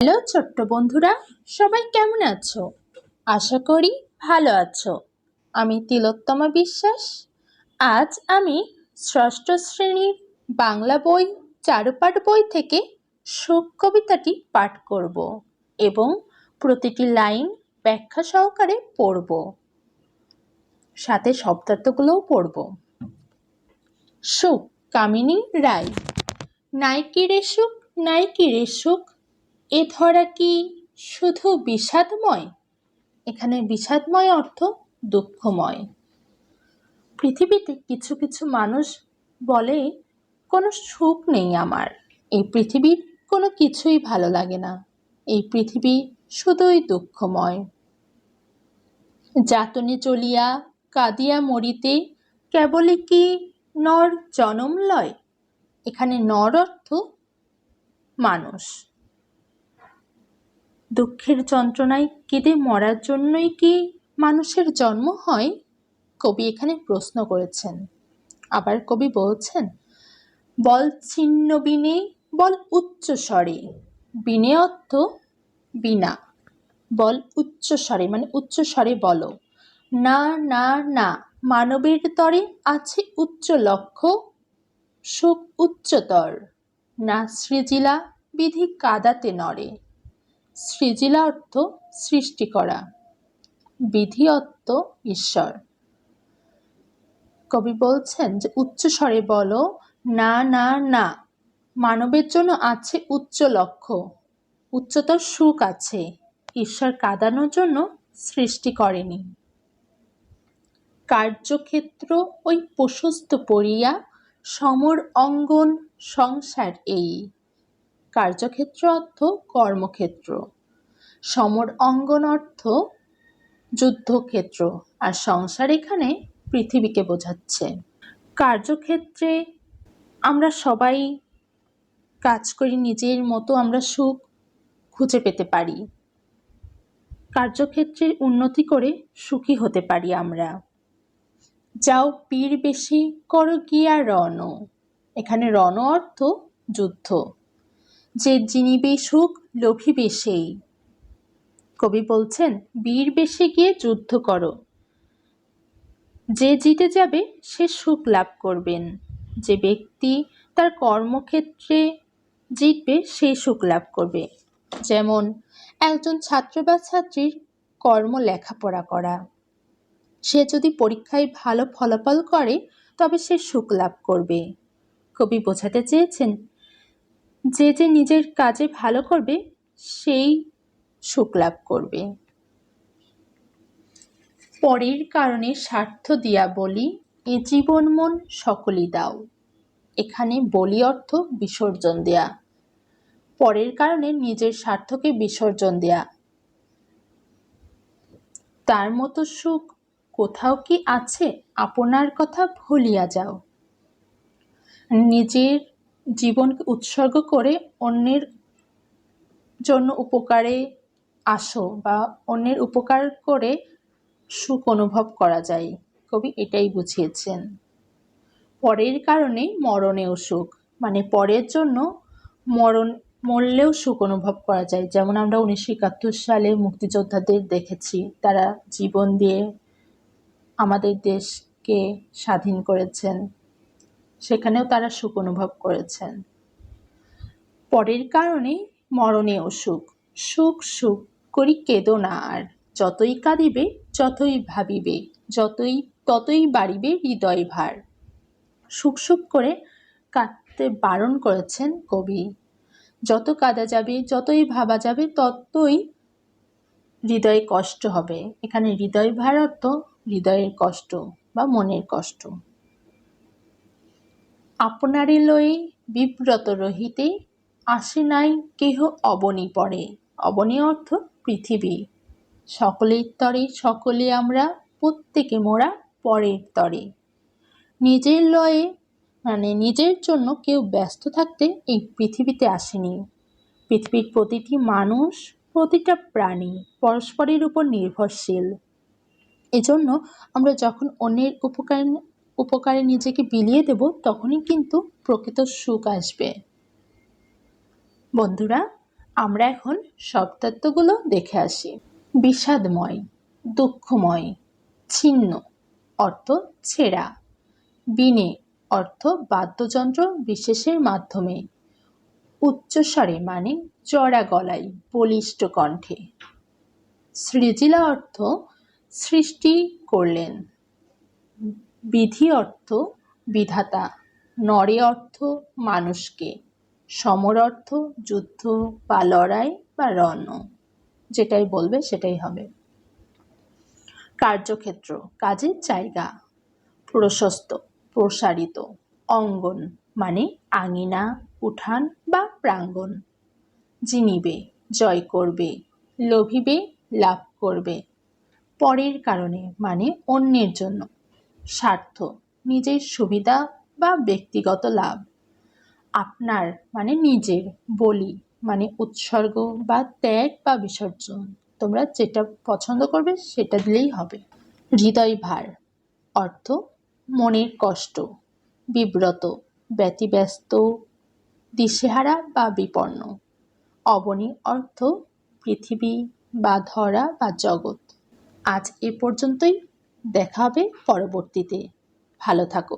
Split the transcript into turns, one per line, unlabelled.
Hello ছোট্ট বন্ধুরা, সবাই কেমন আছো? আশা করি ভালো আছো। আমি তিলোত্তমা বিশ্বাস। আজ আমি ষষ্ঠ শ্রেণির বাংলা বই, চারুপাঠ বই থেকে শোক কবিতাটি পাঠ করব এবং প্রতিটি লাইন ব্যাখ্যা সহকারে পড়ব। সাথে শব্দার্থগুলোও পড়ব। সুখ কামিনী রায়। নাইকি রে সুখ নাইকি রে সুখ এ ধরা কি শুধু বিষাদময়? এখানে বিষাদময় অর্থ দুঃখময়। পৃথিবীতে কিছু কিছু মানুষ বলে, কোনো সুখ নেই আমার। এই পৃথিবীর কোনো কিছুই ভালো লাগে না। এই পৃথিবী শুধুই দুঃখময়। যাতনে চলিয়া কাঁদিয়া মরিতে কেবলই কি নর জনম লয় এখানে নর অর্থ মানুষ। দুঃখের যন্ত্রণায় কেঁদে মরার জন্যই কি মানুষের জন্ম হয়? কবি এখানে প্রশ্ন করেছেন। আবার কবি বলছেন, বল ছিন্ন বিনে, বল উচ্চ স্বরে। বিনে অর্থ, বিনা। বল উচ্চ স্বরে মানে উচ্চ স্বরে বলো। না না না, মানবের তরে আছে উচ্চ লক্ষ্য সুখ উচ্চতর। না, সৃজিলা, বিধি কাদাতে নড়ে। সৃজিলা অর্থ সৃষ্টি করা। বিধি অর্থ ঈশ্বর। কবি বলছেন যে, উচ্চ স্বরে বলো, না না না। মানবের জন্য আছে উচ্চ লক্ষ্য। উচ্চতর সুখ আছে। ঈশ্বর কাঁদানোর জন্য সৃষ্টি করেনি। কার্যক্ষেত্র ওই প্রশস্ত পড়িয়া সমর অঙ্গন সংসার এই। কার্যক্ষেত্র অর্থ কর্মক্ষেত্র। সমর অঙ্গন অর্থ যুদ্ধক্ষেত্র। আর সংসার এখানে পৃথিবীকে বোঝাচ্ছে। কার্যক্ষেত্রে আমরা সবাই কাজ করি, নিজের মতো আমরা সুখ খুঁজে পেতে পারি। কার্যক্ষেত্রে উন্নতি করে সুখী হতে পারি আমরা। যাও পীর বেশি করো গিয়া রণ। এখানে রণ অর্থ যুদ্ধ। যে জিনিবে সুখ লোভিবে সেই কবি বলছেন, বীর বেশে গিয়ে যুদ্ধ করো। যে জিতে যাবে, সে সুখ লাভ করবেন। যে ব্যক্তি তার কর্মক্ষেত্রে জিতবে, সে সুখ লাভ করবে। যেমন, একজন ছাত্র বা ছাত্রীর কর্ম লেখাপড়া করা। সে যদি পরীক্ষায় ভালো ফলাফল করে, তবে সে সুখ লাভ করবে। কবি বোঝাতে চেয়েছেন যে যে নিজের কাজে ভালো করবে, সেই সুখ লাভ করবে। পরের কারণে স্বার্থ দিয়া বলি, এ জীবন মন সকলই দাও। এখানে বলি অর্থ বিসর্জন দেয়া। পরের কারণে নিজের স্বার্থকে বিসর্জন দেয়া। তার মতো সুখ কোথাও কি আছে? আপনার কথা ভুলিয়া যাও। নিজের জীবনকে উৎসর্গ করে অন্যের জন্য উপকারে আসো বা অন্যের উপকার করে সুখ অনুভব করা যায়। কবি এটাই বুঝিয়েছেন। পরের কারণে মরণেও সুখ। মানে পরের জন্য মরণ, মরলেও সুখ অনুভব করা যায়। যেমন আমরা উনিশশো একাত্তর সালে মুক্তিযোদ্ধাদের দেখেছি। তারা জীবন দিয়ে আমাদের দেশকে স্বাধীন করেছেন। সেখানেও তারা সুখ অনুভব করেছেন। পরের কারণে মরণেও সুখ সুখ সুখ করি কেঁদো না আর। যতই কাঁদিবে, যতই ভাবিবে, যতই, ততই বাড়িবে হৃদয় ভার। সুখ সুখ করে কাঁদতে বারণ করেছেন কবি। যত কাঁদা যাবে, যতই ভাবা যাবে, ততই হৃদয়ে কষ্ট হবে। এখানে হৃদয় ভার অর্থ হৃদয়ের কষ্ট বা মনের কষ্ট। আপনারে লয়ে বিব্রত রহিতে আসে নাই কেহ অবনী পড়ে অবনী অর্থ পৃথিবী। সকলের তরে সকলে আমরা, প্রত্যেকে মোরা পরের তরে। নিজের লয়ে মানে নিজের জন্য কেউ ব্যস্ত থাকতে এই পৃথিবীতে আসেনি। পৃথিবীর প্রতিটি মানুষ, প্রতিটা প্রাণী পরস্পরের উপর নির্ভরশীল। এজন্য আমরা যখন অন্যের উপকার উপকারে নিজেকে বিলিয়ে দেব, তখনই কিন্তু প্রকৃত সুখ আসবে। বন্ধুরা, আমরা এখন শব্দার্থগুলো দেখে আসি। বিষাদময়, দুঃখময়, ছিন্ন, অর্থ ছেঁড়া। বিনে অর্থ বাদ্যযন্ত্র বিশেষের মাধ্যমে। উচ্চস্বরে মানে চড়া গলায়, বলিষ্ঠ কণ্ঠে। সৃজিলা অর্থ সৃষ্টি করলেন। বিধি অর্থ বিধাতা, নরে অর্থ মানুষকে, সমর অর্থ যুদ্ধ বা লড়াই বা রণ। যেটাই বলবে সেটাই হবে। কার্যক্ষেত্র, কাজের জায়গা, প্রশস্ত, প্রসারিত, অঙ্গন মানে আঙিনা, উঠান বা প্রাঙ্গণ। জিনিবে, জয় করবে, লোভিবে, লাভ করবে। পরের কারণে মানে অন্যের জন্য। স্বার্থ, নিজের সুবিধা বা ব্যক্তিগত লাভ। আপনার মানে নিজের, বলি মানে উৎসর্গ বা ত্যাগ বা বিসর্জন। তোমরা যেটা পছন্দ করবে সেটা দিলেই হবে। হৃদয় ভার, অর্থ মনের কষ্ট, বিব্রত, ব্যতিব্যস্ত, দিশেহারা বা বিপন্ন। অবনী অর্থ পৃথিবী বা ধরা বা জগৎ। আজ এ পর্যন্তই। দেখা হবে পরবর্তীতে। ভালো থাকো।